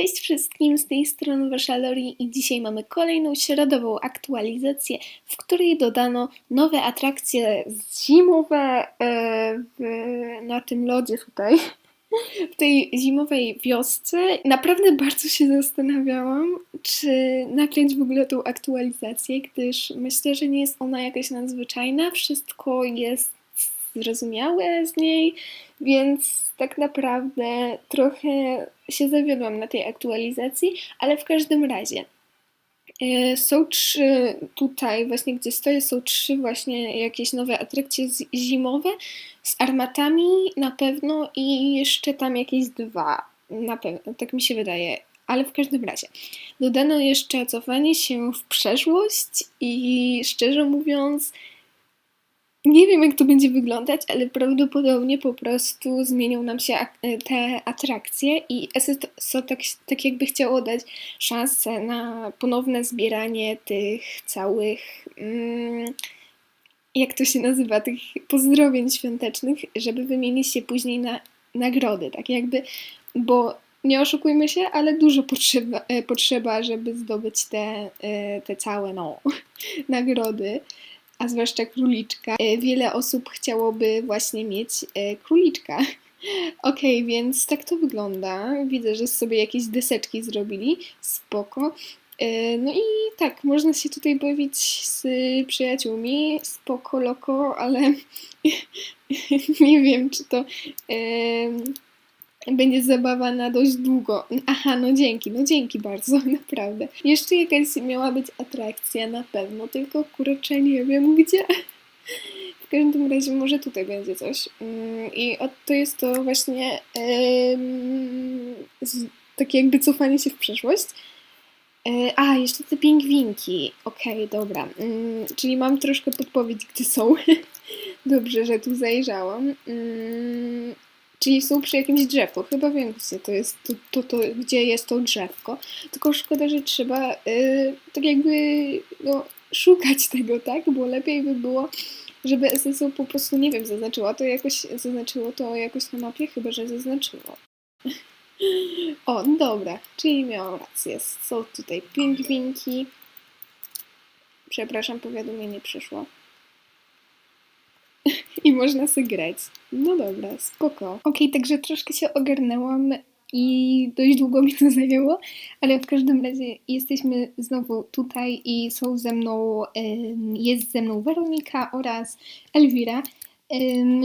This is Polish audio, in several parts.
Cześć wszystkim, z tej strony Wasza i dzisiaj mamy kolejną środową aktualizację, w której dodano nowe atrakcje zimowe e, w, na tym lodzie tutaj, w tej zimowej wiosce. Naprawdę bardzo się zastanawiałam, czy nakręcić w ogóle tą aktualizację, gdyż myślę, że nie jest ona jakaś nadzwyczajna, wszystko jest zrozumiałe z niej, więc tak naprawdę trochę się zawiodłam na tej aktualizacji, ale w każdym razie e, są trzy tutaj, właśnie gdzie stoję, są trzy właśnie jakieś nowe atrakcje zimowe z armatami na pewno i jeszcze tam jakieś dwa, na pewno, tak mi się wydaje. Ale w każdym razie, dodano jeszcze cofanie się w przeszłość i szczerze mówiąc, nie wiem, jak to będzie wyglądać, ale prawdopodobnie po prostu zmienią nam się te atrakcje i SSO tak, tak jakby chciało dać szansę na ponowne zbieranie tych całych, mm, jak to się nazywa, tych pozdrowień świątecznych, żeby wymienić się później na nagrody, tak jakby, bo nie oszukujmy się, ale dużo potrzeba, e, potrzeba żeby zdobyć te, e, te całe, no, nagrody a zwłaszcza króliczka. E, wiele osób chciałoby właśnie mieć e, króliczka. Okej, okay, więc tak to wygląda. Widzę, że sobie jakieś deseczki zrobili. Spoko. E, no i tak, można się tutaj bawić z przyjaciółmi, spoko, loko, ale nie wiem, czy to będzie zabawa na dość długo. Aha, no dzięki, no dzięki bardzo, naprawdę. Jeszcze jakaś miała być atrakcja na pewno, tylko kurczę nie wiem gdzie. W każdym razie może tutaj będzie coś. Mm, I to jest to właśnie takie jakby cofanie się w przeszłość. E, a, jeszcze te pingwinki. Okej, okay, dobra. Mm, czyli mam troszkę podpowiedź, gdzie są. Dobrze, że tu zajrzałam. Mm, Czyli są przy jakimś drzewku. Chyba wiem, gdzie to jest, to, to, to, gdzie jest to drzewko. Tylko szkoda, że trzeba yy, tak jakby no, szukać tego, tak? Bo lepiej by było, żeby SSO po prostu, nie wiem, zaznaczyło to jakoś, zaznaczyło to jakoś na mapie, chyba, że zaznaczyło. o, dobra, czyli miałam rację. Są tutaj pingwinki. Przepraszam, powiadomienie przyszło. i można sobie grać. No dobra, spoko. Okej, okay, także troszkę się ogarnęłam i dość długo mi to zajęło, ale w każdym razie jesteśmy znowu tutaj i są ze mną, jest ze mną Weronika oraz Elwira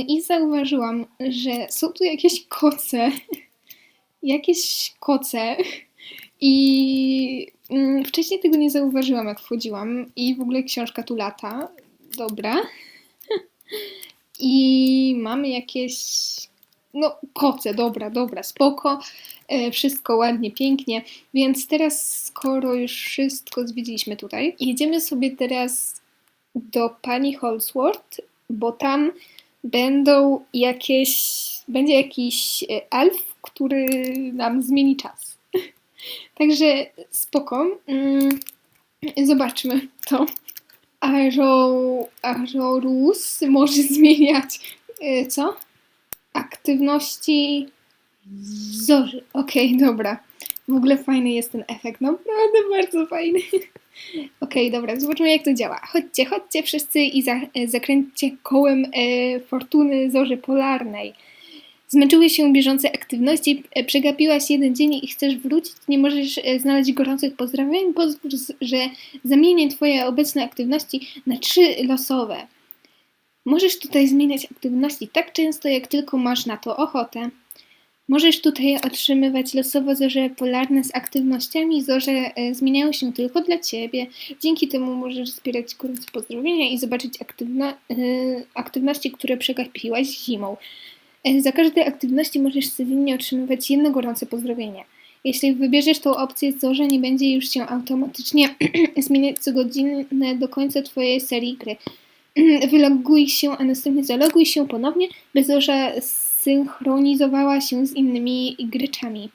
i zauważyłam, że są tu jakieś koce, jakieś koce i mm, wcześniej tego nie zauważyłam jak wchodziłam i w ogóle książka tu lata, dobra. I mamy jakieś, no koce, dobra, dobra, spoko, e, wszystko ładnie, pięknie, więc teraz skoro już wszystko zwiedziliśmy tutaj, jedziemy sobie teraz do pani Holsworth, bo tam będą jakieś, będzie jakiś e, elf, który nam zmieni czas. Także spoko. Mm, zobaczmy to. Aero, Aerorus może zmieniać yy, co? Aktywności zorzy. Okej, okay, dobra. W ogóle fajny jest ten efekt, naprawdę bardzo fajny. Okej, okay, dobra, zobaczmy jak to działa. Chodźcie, chodźcie wszyscy i za, zakręćcie kołem e, fortuny zorzy polarnej. Zmęczyły się bieżące aktywności, e, przegapiłaś jeden dzień i chcesz wrócić, nie możesz e, znaleźć gorących pozdrawień, pozwól, że zamienię Twoje obecne aktywności na trzy losowe. Możesz tutaj zmieniać aktywności tak często, jak tylko masz na to ochotę. Możesz tutaj otrzymywać losowo zorze polarne z aktywnościami. Zorze e, zmieniają się tylko dla Ciebie. Dzięki temu możesz zbierać gorące pozdrowienia i zobaczyć aktywno, aktywności, które przegapiłaś zimą. Za każde aktywności możesz codziennie otrzymywać jedno gorące pozdrowienie. Jeśli wybierzesz tą opcję, Zorze nie będzie już się automatycznie zmieniać co godzinę do końca Twojej serii gry. Wyloguj się, a następnie zaloguj się ponownie, by Zorza synchronizowała się z innymi gryczami.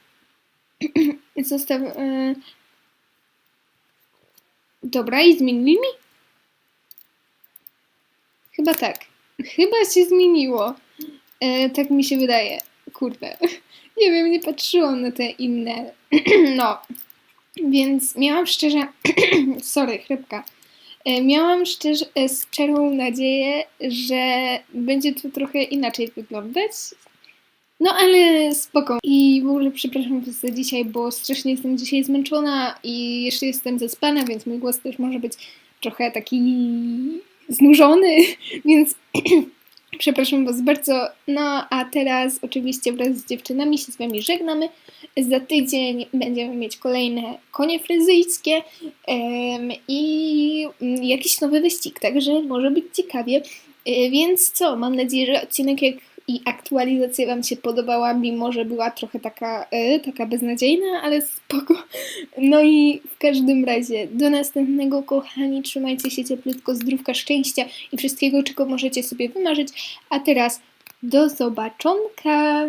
Zostaw... Yy... Dobra, i zmienili mi? Chyba tak. Chyba się zmieniło. E, tak mi się wydaje. kurde, nie wiem, nie patrzyłam na te inne. no, więc miałam szczerze, sorry, chrypka. E, Miałam szczerze, e, szczerą nadzieję, że będzie to trochę inaczej wyglądać. No ale spoko. I w ogóle przepraszam za dzisiaj, bo strasznie jestem dzisiaj zmęczona i jeszcze jestem zaspana, więc mój głos też może być trochę taki znużony, więc przepraszam was bardzo. No a teraz oczywiście wraz z dziewczynami się z wami żegnamy. Za tydzień będziemy mieć kolejne konie fryzyjskie em, i mm, jakiś nowy wyścig, także może być ciekawie. E, Więc co, mam nadzieję, że odcinek jak i aktualizacja Wam się podobała, mimo że była trochę taka, e, taka beznadziejna, ale spoko. No i w każdym razie, do następnego, kochani, trzymajcie się cieplutko, zdrówka, szczęścia i wszystkiego, czego możecie sobie wymarzyć. A teraz do zobaczonka!